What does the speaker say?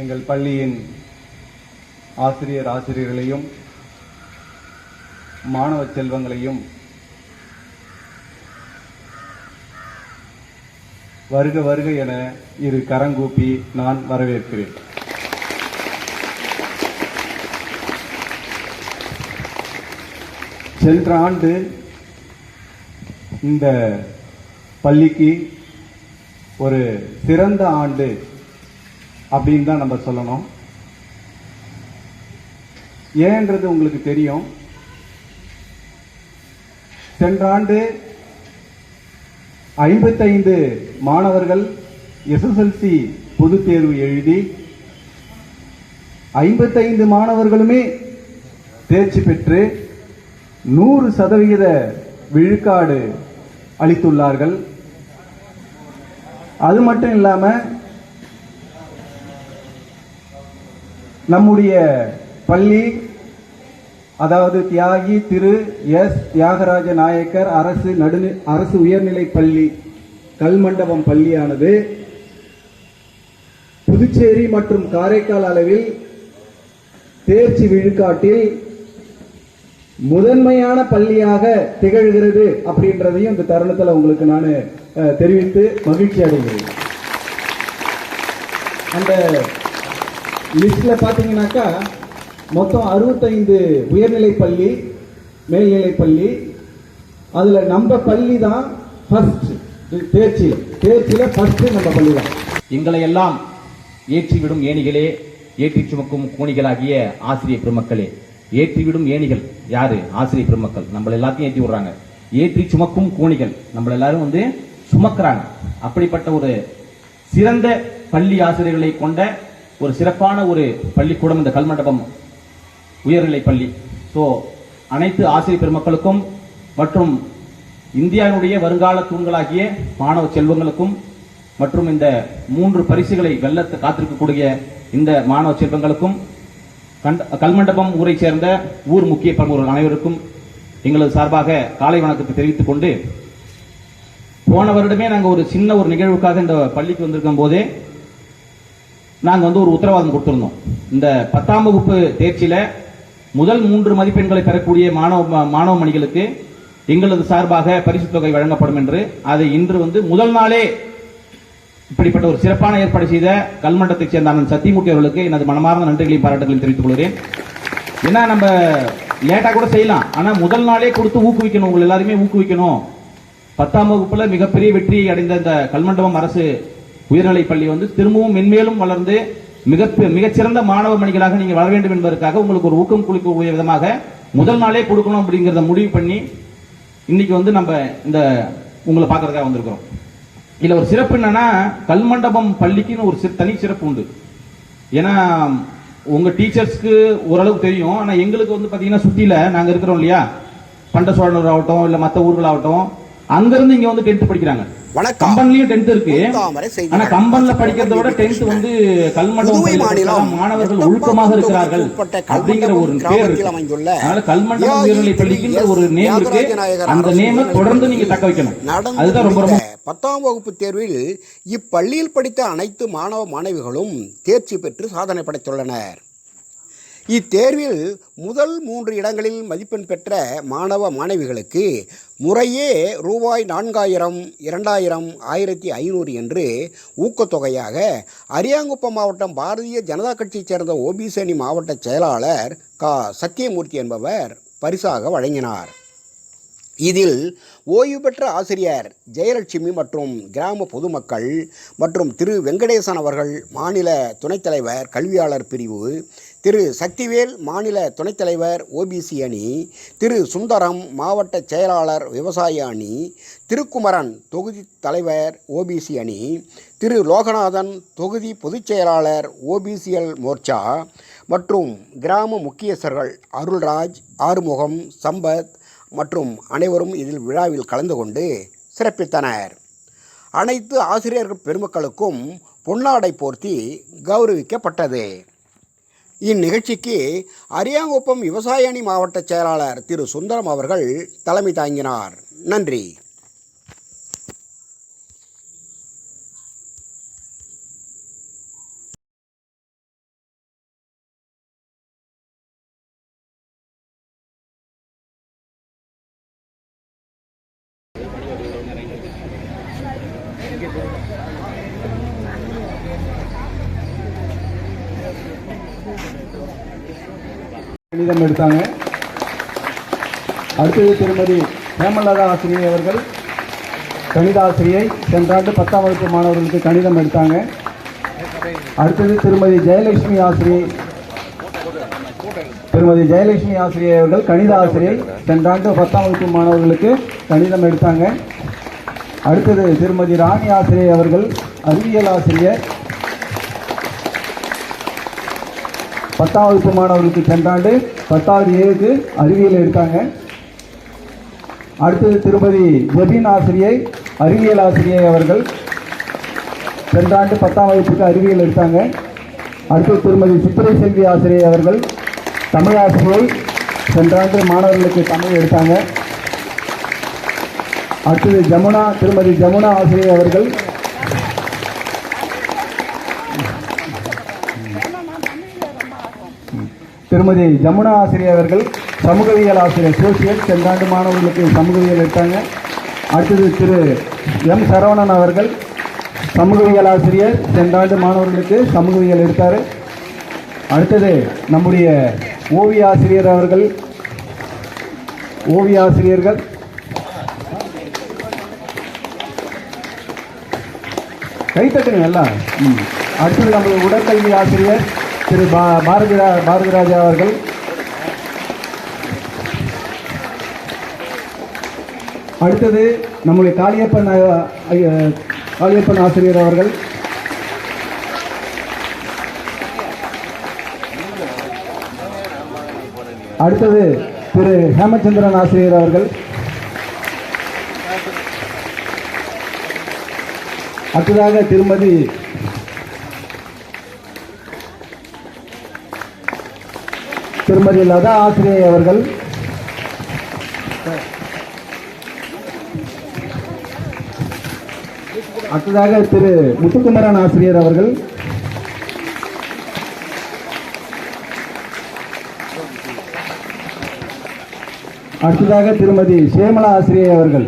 எங்கள் பள்ளியின் ஆசிரியர் ஆசிரியர்களையும் மாணவ செல்வங்களையும் வருக வருக என இரு கரங்கூப்பி நான் வரவேற்கிறேன். சென்ற ஆண்டு இந்த பள்ளிக்கு ஒரு சிறந்த ஆண்டு அப்படின்னு தான் நம்ம சொல்லணும். ஏன்றது உங்களுக்கு தெரியும். சென்ற ஆண்டு ஐம்பத்தைந்து மாணவர்கள் எஸ்எஸ்எல்சி பொதுத் தேர்வு எழுதி ஐம்பத்தைந்து மாணவர்களுமே தேர்ச்சி பெற்று நூறு சதவிகித விழுக்காடு அளித்துள்ளார்கள். அது மட்டும் இல்லாம நம்முடைய பள்ளி அதாவது தியாகி திரு எஸ். தியாகராஜ நாயக்கர் அரசு நடு அரசு உயர்நிலை பள்ளி கல்மண்டபம் பள்ளியானது. புதுச்சேரி மற்றும் காரைக்கால் அளவில் தேர்ச்சி விழுக்காட்டில் முதன்மையான பள்ளியாக திகழ்கிறது அப்படின்றதையும் இந்த தருணத்தில் உங்களுக்கு நான் தெரிவித்து மகிழ்ச்சி அடைகிறேன். அந்த லிஸ்ட்ல பார்த்தீங்கன்னாக்கா மொத்தம் அறுபத்தைந்து உயர்நிலை பள்ளி மேல்நிலை பள்ளி. அதில் நம்ம பள்ளி தான் ஃபர்ஸ்ட் தேர்ச்சியில் ஃபர்ஸ்ட்டு நம்ம பள்ளி தான். எங்களை எல்லாம் ஏற்றிவிடும் ஏணிகளே ஏற்றி சுமக்கும் கூணிகளாகிய ஆசிரியர் பெருமக்களே. ஏற்றிவிடும் ஏணிகள் யாரு? ஆசிரியர் பெருமக்கள். நம்மள எல்லாத்தையும் ஏற்றி விடுறாங்க. ஏற்றி சுமக்கும் கூணிகள். நம்மள எல்லாரும் வந்து சுமக்கிறாங்க. அப்படிப்பட்ட ஒரு சிறந்த பள்ளி ஆசிரியர்களை கொண்ட ஒரு சிறப்பான ஒரு பள்ளிக்கூடம் இந்த கல்மண்டபம் உயர்நிலை பள்ளி. ஸோ அனைத்து ஆசிரியர் பெருமக்களுக்கும் மற்றும் இந்தியாவினுடைய வருங்கால தூண்களாகிய மாணவ செல்வங்களுக்கும் மற்றும் இந்த மூன்று பரிசுகளை வெல்ல காத்திருக்கக்கூடிய இந்த மாணவ செல்வங்களுக்கும் கண்ட- கல்மண்டபம் ஊரை சேர்ந்த ஊர் முக்கிய பிரமுகர்கள் அனைவருக்கும் எங்களது சார்பாக காலை வணக்கத்தை தெரிவித்துக் கொண்டு போன வருடமே நாங்கள் ஒரு சின்ன ஒரு நிகழ்வுக்காக இந்த பள்ளிக்கு வந்திருக்கும் போதே நாங்கள் வந்து ஒரு உத்தரவாதம் கொடுத்துருந்தோம். இந்த பத்தாம் வகுப்பு தேர்ச்சியில் முதல் மூன்று மதிப்பெண்களை பெறக்கூடிய மாணவ மாணவ மணிகளுக்கு எங்களது சார்பாக பரிசு தொகை வழங்கப்படும் என்று அதை இன்று வந்து முதல் நாளே இப்படிப்பட்ட ஒரு சிறப்பான ஏற்பாடு செய்த கல்மண்டத்தைச் சேர்ந்த அண்ணன் சத்தியமூர்த்தி அவர்களுக்கு எனது மனமார்ந்த நன்றிகளையும் பாராட்டுகளையும் தெரிவித்துக் கொள்கிறேன். ஏன்னா நம்ம லேட்டாக கூட செய்யலாம். ஆனால் முதல் நாளே கொடுத்து ஊக்குவிக்கணும். உங்களை எல்லாருமே ஊக்குவிக்கணும். பத்தாம் வகுப்பில் மிகப்பெரிய வெற்றியை அடைந்த இந்த கல்மண்டபம் அரசு உயர்நிலைப் பள்ளி வந்து திரும்பவும் மென்மேலும் வளர்ந்து மிக மிகச்சிறந்த மாணவ மணிகளாக நீங்கள் வர வேண்டும் என்பதற்காக உங்களுக்கு ஒரு ஊக்கம் குளிக்கக்கூடிய விதமாக முதல் நாளே கொடுக்கணும் அப்படிங்கிறத முடிவு பண்ணி இன்னைக்கு வந்து நம்ம இந்த உங்களை பார்க்கறதுக்காக வந்திருக்கிறோம். இதில் ஒரு சிறப்பு என்னன்னா கல்மண்டபம் பள்ளிக்குன்னு ஒரு தனி சிறப்பு உண்டு. ஏன்னா உங்க டீச்சர்ஸ்க்கு ஓரளவுக்கு தெரியும். ஆனால் எங்களுக்கு வந்து பார்த்தீங்கன்னா சுற்றியில் நாங்கள் இருக்கிறோம் இல்லையா? பண்ட சோழனர் ஆகட்டும் இல்லை மற்ற ஊர்களாகட்டும் ஆகட்டும் அங்க இருந்து இங்க வந்து டென்த் படிக்கிறாங்க. கம்பன்லயும் டென்த் இருக்கு. ஆனா கம்பன்ல படிக்கிறத விட டென்த் வந்து கல்மண்டபம் மாணவர்கள் ஒழுக்கமாக இருக்கிறார்கள் அப்படிங்கிற ஒரு பேர் அதனால கல்மண்டபம் உயர்நிலை பள்ளிக்குன்ற ஒரு நேம் இருக்கு. அந்த நேமை தொடர்ந்து நீங்க தக்க வைக்கணும். அதுதான் ரொம்ப ரொம்ப பத்தாம் வகுப்பு தேர்வில் இப்பள்ளியில் படித்த அனைத்து மாணவ மாணவிகளும் தேர்ச்சி பெற்று சாதனை படைத்துள்ளனர். இத்தேர்வில் முதல் மூன்று இடங்களில் மதிப்பெண் பெற்ற மாணவ மாணவிகளுக்கு முறையே ரூபாய் நான்காயிரம் இரண்டாயிரம் ஆயிரத்தி ஐநூறு என்று ஊக்கத்தொகையாக அரியாங்குப்பம் மாவட்டம் பாரதிய ஜனதா கட்சியைச் சேர்ந்த ஓபிசி அணி மாவட்ட செயலாளர் கா. சத்தியமூர்த்தி என்பவர் பரிசாக வழங்கினார். இதில் ஓய்வு பெற்ற ஆசிரியர் ஜெயலட்சுமி மற்றும் கிராம பொதுமக்கள் மற்றும் திரு வெங்கடேசன் அவர்கள் மாநில துணைத் தலைவர் கல்வியாளர் பிரிவு திரு சக்திவேல் மாநில துணைத் தலைவர் ஓபிசி அணி திரு சுந்தரம் மாவட்ட செயலாளர் விவசாய அணி திருக்குமரன் தொகுதி தலைவர் ஓபிசி அணி திரு லோகநாதன் தொகுதி பொதுச் செயலாளர் ஓபிசிஎல் மோர்ச்சா மற்றும் கிராம முக்கியஸ்தர்கள் அருள்ராஜ் ஆறுமுகம் சம்பத் மற்றும் அனைவரும் இதில் விழாவில் கலந்து கொண்டு சிறப்பித்தனர். அனைத்து ஆசிரியர்கள் பெருமக்களுக்கும் பொன்னாடை போர்த்தி கௌரவிக்கப்பட்டது. இந்நிகழ்ச்சிக்கு அரியாங்குப்பம் விவசாய அணி மாவட்ட செயலாளர் திரு சுந்தரம் அவர்கள் தலைமை தாங்கினார் நன்றி Thank you. கணிதம் எடுத்தாங்க. அடுத்தது திருமதி ஹேமலதா ஆசிரியை அவர்கள் கணித ஆசிரியை சென்ற ஆண்டு பத்தாம் வகுப்பு மாணவர்களுக்கு கணிதம் எடுத்தாங்க. அடுத்தது திருமதி ஜெயலட்சுமி ஆசிரியை திருமதி ஜெயலட்சுமி ஆசிரியை அவர்கள் கணித ஆசிரியை சென்ற ஆண்டு பத்தாம் வகுப்பு மாணவர்களுக்கு கணிதம் எடுத்தாங்க. அடுத்தது திருமதி ராணி ஆசிரியை அவர்கள் அறிவியல் ஆசிரியர் பத்தாம் வகுப்பு மாணவர்களுக்கு சென்றாண்டு பத்தாவது ஏழுக்கு அறிவியல் எடுத்தாங்க அடுத்தது திருமதி ஜெபின் ஆசிரியை அறிவியல் ஆசிரியை அவர்கள் சென்றாண்டு பத்தாம் வகுப்புக்கு அறிவியல் எடுத்தாங்க அடுத்தது திருமதி சித்திரை செல்வி ஆசிரியை அவர்கள் தமிழ் ஆசிரியை சென்றாண்டு மாணவர்களுக்கு தமிழ் எடுத்தாங்க. அடுத்தது ஜமுனா திருமதி ஜமுனா ஆசிரியை அவர்கள் திருமதி ஜமுனா ஆசிரியர் அவர்கள் சமூகவியல் ஆசிரியர் சோசியல் சென்றாண்டு மாணவர்களுக்கு சமூகவியல் எடுத்தாங்க. அடுத்தது திரு எம் சரவணன் அவர்கள் சமூகவியல் ஆசிரியர் சென்றாண்டு மாணவர்களுக்கு சமூகவியல் எடுத்தார். அடுத்தது நம்முடைய ஓவிய ஆசிரியர் அவர்கள் ஓவிய ஆசிரியர்கள். கைத்தட்டுங்க எல்லாம். ம். அடுத்தது நம்முடைய உடற்கல்வி ஆசிரியர் திரு பா பாரதி ரா- பாரதி ராஜா அவர்கள். அடுத்தது நம்முடைய காளியப்பன் காளியப்பன் ஆசிரியர் அவர்கள். அடுத்தது திரு ஹேமச்சந்திரன் ஆசிரியர் அவர்கள். அடுத்ததாக திருமதி திருமதி லதா ஆசிரியை அவர்கள். அடுத்ததாக திரு முத்துக்குமரன் ஆசிரியர் அவர்கள். அடுத்ததாக திருமதி சேமலா ஆசிரியை அவர்கள்.